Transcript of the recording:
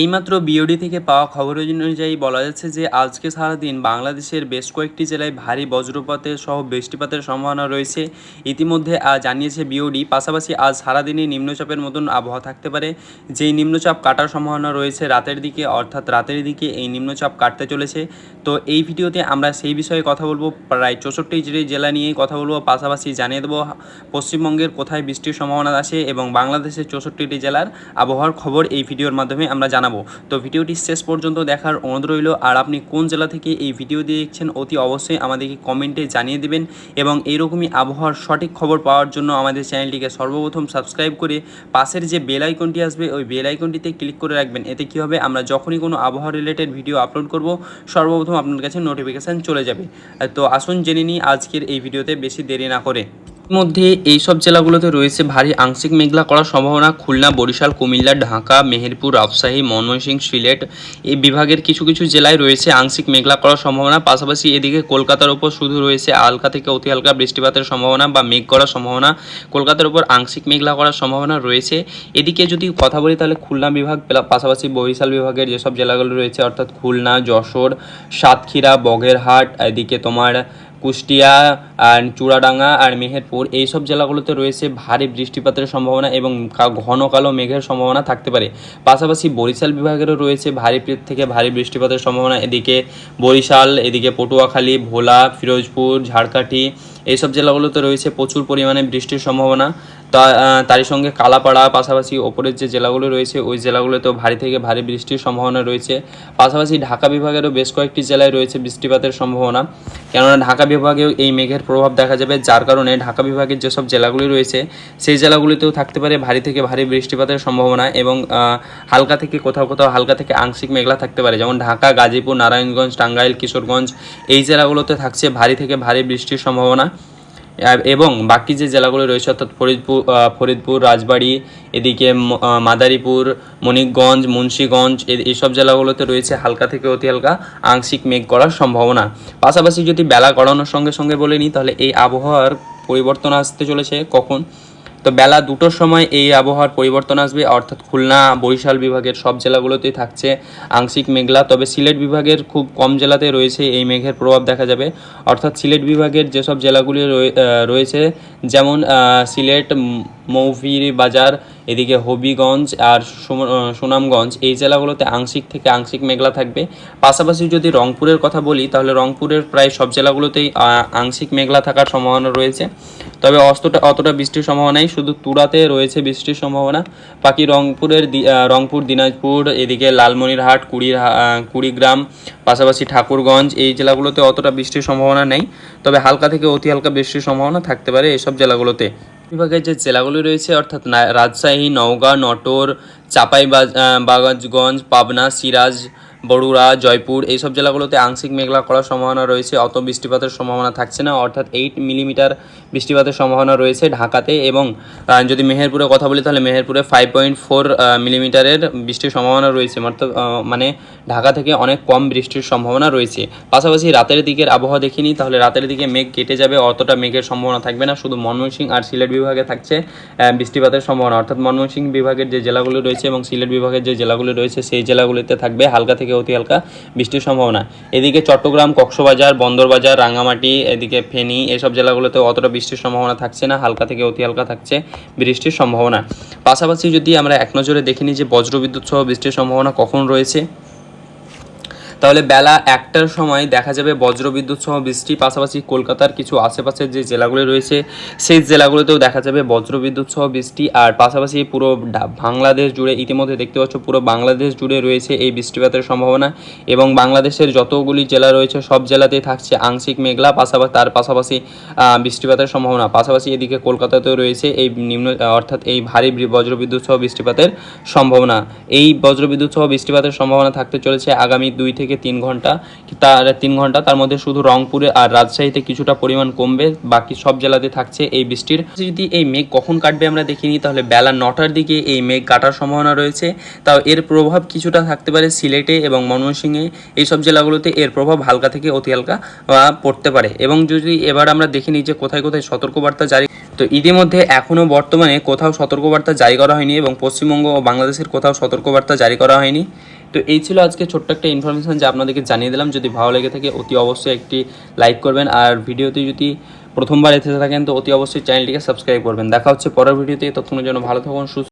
এইমাত্র বিওডি থেকে পাওয়া খবর অনুযায়ী বলা যাচ্ছে যে, আজকে সারাদিন বাংলাদেশের বেশ কয়েকটি জেলায় ভারী বজ্রপাতের সহ বৃষ্টিপাতের সম্ভাবনা রয়েছে। ইতিমধ্যে জানিয়েছে বিওডি পাশাপাশি আজ সারাদিনই নিম্নচাপের মতন আবহাওয়া থাকতে পারে। যেই নিম্নচাপ কাটার সম্ভাবনা রয়েছে রাতের দিকে, অর্থাৎ রাতের দিকে এই নিম্নচাপ কাটতে চলেছে। তো এই ভিডিওতে আমরা সেই বিষয়ে কথা বলব। প্রায় চৌষট্টি জেলা নিয়েই কথা বলব। পাশাপাশি জানিয়ে দেবো, পশ্চিমবঙ্গের কোথায় বৃষ্টির সম্ভাবনা আছে এবং বাংলাদেশের চৌষট্টিটি জেলার আবহাওয়ার খবর এই ভিডিওর মাধ্যমে আমরা জানাব। তো ভিডিওটি শেষ পর্যন্ত দেখার অনুরোধ রইল। আর আপনি কোন জেলা থেকে এই ভিডিও দেখছেন অতি অবশ্যই আমাদেরকে কমেন্টে জানিয়ে দেবেন এবং এইরকমই আবহাওয়ার সঠিক খবর পাওয়ার জন্য আমাদের চ্যানেলটিকে সর্বপ্রথম সাবস্ক্রাইব করে পাশের যে বেল আইকনটি আসবে, ওই বেল আইকনটিতে ক্লিক করে রাখবেন। এতে কী হবে? আমরা যখনই কোনো আবহাওয়া রিলেটেড ভিডিও আপলোড করব, সর্বপ্রথম আপনার কাছে নোটিফিকেশান চলে যাবে। তো আসুন জেনে নিই আজকের এই ভিডিওতে বেশি দেরি না করে। মধ্যে এইসব জেলাগুলোতে রয়েছে ভারী আংশিক মেঘলা করার সম্ভাবনা। খুলনা, বরিশাল, কুমিল্লা, ঢাকা, মেহেরপুর, রাজশাহী, ময়মনসিংহ, সিলেট এই বিভাগের কিছু কিছু জেলায় রয়েছে আংশিক মেঘলা করার সম্ভাবনা। পাশাপাশি এদিকে কলকাতার ওপর শুধু রয়েছে হালকা থেকে অতি হালকা বৃষ্টিপাতের সম্ভাবনা বা মেঘ করার সম্ভাবনা। কলকাতার ওপর আংশিক মেঘলা করার সম্ভাবনা রয়েছে। এদিকে যদি কথা বলি তাহলে খুলনা বিভাগ পাশাপাশি বরিশাল বিভাগের যেসব জেলাগুলো রয়েছে অর্থাৎ খুলনা, যশোর, সাতক্ষীরা, বগেরহাট, এদিকে তোমার কুষ্টিয়া আর চূড়াডাঙ্গা আর মেহেরপুর, এইসব জেলাগুলোতে রয়েছে ভারী বৃষ্টিপাতের সম্ভাবনা এবং ঘন কালো মেঘের সম্ভাবনা থাকতে পারে। পাশাপাশি বরিশাল বিভাগেরও রয়েছে ভারী থেকে ভারী বৃষ্টিপাতের সম্ভাবনা। এদিকে বরিশাল, এদিকে পটুয়াখালী, ভোলা, ফিরোজপুর ঝাড়কাঠি এইসব জেলাগুলোতে রয়েছে প্রচুর পরিমাণে বৃষ্টির সম্ভাবনা। তা তারই সঙ্গে কালাপাড়া পাশাপাশি ওপরের যে জেলাগুলো রয়েছে, ওই জেলাগুলোতেও ভারী থেকে ভারী বৃষ্টির সম্ভাবনা রয়েছে। পাশাপাশি ঢাকা বিভাগেরও বেশ কয়েকটি জেলায় রয়েছে বৃষ্টিপাতের সম্ভাবনা। কেননা ঢাকা বিভাগেও এই মেঘের প্রভাব দেখা যাবে, যার কারণে ঢাকা বিভাগের যেসব জেলাগুলি রয়েছে, সেই জেলাগুলিতেও থাকতে পারে ভারী থেকে ভারী বৃষ্টিপাতের সম্ভাবনা এবং হালকা থেকে কোথাও কোথাও হালকা থেকে আংশিক মেঘলা থাকতে পারে। যেমন ঢাকা, গাজীপুর, নারায়ণগঞ্জ, টাঙ্গাইল, কিশোরগঞ্জ, এই জেলাগুলোতে থাকছে ভারী থেকে ভারী বৃষ্টির সম্ভাবনা। এবং বাকি যে জেলাগুলো রয়েছে, অর্থাৎ ফরিদপুর ফরিদপুর, রাজবাড়ি, এদিকে মাদারীপুর, মণিকগঞ্জ, মুন্সীগঞ্জ এইসব জেলাগুলোতে রয়েছে হালকা থেকে অতি হালকা আংশিক মেঘ করার সম্ভাবনা। পাশাপাশি যদি বেলা গড়ানোর সঙ্গে সঙ্গে বলে নিই, তাহলে এই আবহাওয়ার পরিবর্তন আসতে চলেছে। কখন? তো বেলা দুটোর সময় এই আবহাওয়ার পরিবর্তন আসবে। অর্থাৎ খুলনা, বরিশাল বিভাগের সব জেলাগুলোতেই থাকছে আংশিক মেঘলা। তবে সিলেট বিভাগের খুব কম জেলাতে রয়েছে এই মেঘের প্রভাব দেখা যাবে। অর্থাৎ সিলেট বিভাগের যেসব জেলাগুলি রয়ে- রয়েছে, যেমন সিলেট মৌফিরি বাজার, এদিকে হবিগঞ্জ আর সুনামগঞ্জ, এই জেলাগুলোতে আংশিক থেকে আংশিক মেঘলা থাকবে। পাশাপাশি যদি রংপুরের কথা বলি, তাহলে রংপুরের প্রায় সব জেলাগুলোতেই আংশিক মেঘলা থাকার সম্ভাবনা রয়েছে। তবে অস্তটা অতটা বৃষ্টির সম্ভাবনা নেই, শুধু তুরাতে রয়েছে বৃষ্টির সম্ভাবনা। বাকি রংপুরের রংপুর, দিনাজপুর, এদিকে লালমনিরহাট, কুড়ির কুড়িগ্রাম, পাশাপাশি ঠাকুরগঞ্জ, এই জেলাগুলোতে অতটা বৃষ্টির সম্ভাবনা নেই। তবে হালকা থেকে অতি হালকা বৃষ্টির সম্ভাবনা থাকতে পারে এসব জেলাগুলোতে। বিভাগের যে জেলাগুলি রয়েছে, অর্থাৎ রাজশাহী, নওগাঁ, নটোর চাপাই বাগাজগঞ্জ পাবনা, সিরাজ বড়ুড়া জয়পুর এইসব জেলাগুলোতে আংশিক মেঘলা করার সম্ভাবনা রয়েছে। অত বৃষ্টিপাতের সম্ভাবনা থাকছে না, অর্থাৎ এইট মিলিমিটার বৃষ্টিপাতের সম্ভাবনা রয়েছে ঢাকাতে এবং যদি মেহেরপুরে কথা বলি তাহলে মেহেরপুরে ফাইভ পয়েন্ট ফোর মিলিমিটারের বৃষ্টির সম্ভাবনা রয়েছে। মানে ঢাকা থেকে অনেক কম বৃষ্টির সম্ভাবনা রয়েছে। পাশাপাশি রাতের দিকের আবহাওয়া দেখিনি তাহলে রাতের দিকে মেঘ কেটে যাবে, অতটা মেঘের সম্ভাবনা থাকবে না। শুধু ময়মনসিংহ আর সিলেট বিভাগে থাকছে বৃষ্টিপাতের সম্ভাবনা। অর্থাৎ ময়মনসিংহ বিভাগের যে জেলাগুলো রয়েছে এবং সিলেট বিভাগের যে জেলাগুলো রয়েছে, সেই জেলাগুলিতে থাকবে হালকা থেকে অতি হালকা বৃষ্টির সম্ভাবনা। এদিকে চট্টগ্রাম, কক্সবাজার, বন্দরবাজার রাঙামাটি এদিকে ফেনী, এসব জেলাগুলোতে অতটা বৃষ্টির সম্ভাবনা থাকছে না, হালকা থেকে অতি হালকা থাকছে বৃষ্টির সম্ভাবনা। পাশাপাশি যদি আমরা এক নজরে দেখে নিই যে বজ্রবিদ্যুৎ সহ বৃষ্টির সম্ভাবনা কখন রয়েছে তাহলে বেলা একটার সময় দেখা যাবে বজ্রবিদ্যুৎ সহ বৃষ্টি, পাশাপাশি কলকাতার কিছু আশেপাশের যে জেলাগুলি রয়েছে, সেই জেলাগুলোতেও দেখা যাবে বজ্রবিদ্যুৎ সহ বৃষ্টি। আর পাশাপাশি পুরো বাংলাদেশ জুড়ে ইতিমধ্যে দেখতে পাচ্ছ, পুরো বাংলাদেশ জুড়ে রয়েছে এই বৃষ্টিপাতের সম্ভাবনা। এবং বাংলাদেশের যতগুলি জেলা রয়েছে, সব জেলাতেই থাকছে আংশিক মেঘলা পাশাপাশি তার পাশাপাশি বৃষ্টিপাতের সম্ভাবনা। পাশাপাশি এদিকে কলকাতাতেও রয়েছে এই নিম্ন অর্থাৎ এই ভারী বজ্রবিদ্যুৎ সহ বৃষ্টিপাতের সম্ভাবনা। এই বজ্রবিদ্যুৎ সহ বৃষ্টিপাতের সম্ভাবনা থাকতে চলেছে আগামী দুই থেকে তিন ঘণ্টা, তার তিন ঘণ্টা, তার মধ্যে শুধু রংপুরে আর রাজশাহীতে কিছুটা পরিমাণ কমবে, বাকি সব জেলাতে থাকছে এই বৃষ্টির। যদি এই মেঘ কখন কাটবে আমরা দেখিনি, তাহলে বেলা নটার দিকে এই মেঘ কাটার সম্ভাবনা রয়েছে। তাও এর প্রভাব কিছুটা থাকতে পারে সিলেটে এবং ময়মনসিংহে, এইসব জেলাগুলোতে এর প্রভাব হালকা থেকে অতি হালকা পড়তে পারে। এবং যদি এবার আমরা দেখে নিই যে কোথায় কোথায় সতর্কবার্তা জারি, তো ইতিমধ্যে এখনও বর্তমানে কোথাও সতর্কবার্তা জারি করা হয়নি এবং পশ্চিমবঙ্গ ও বাংলাদেশের কোথাও সতর্কবার্তা জারি করা হয়নি। তো এই ছিল আজকে ছোট্ট একটা ইনফরমেশান যা আপনাদেরকে জানিয়ে দিলাম। যদি ভালো লেগে থাকে, অতি অবশ্যই একটি লাইক করবেন। আর ভিডিওতে যদি প্রথমবার এসে থাকেন, তো অতি অবশ্যই চ্যানেলটিকে সাবস্ক্রাইব করবেন। দেখা হচ্ছে পরের ভিডিওতে। ততক্ষণের জন্য ভালো থাকুন, সুস্থ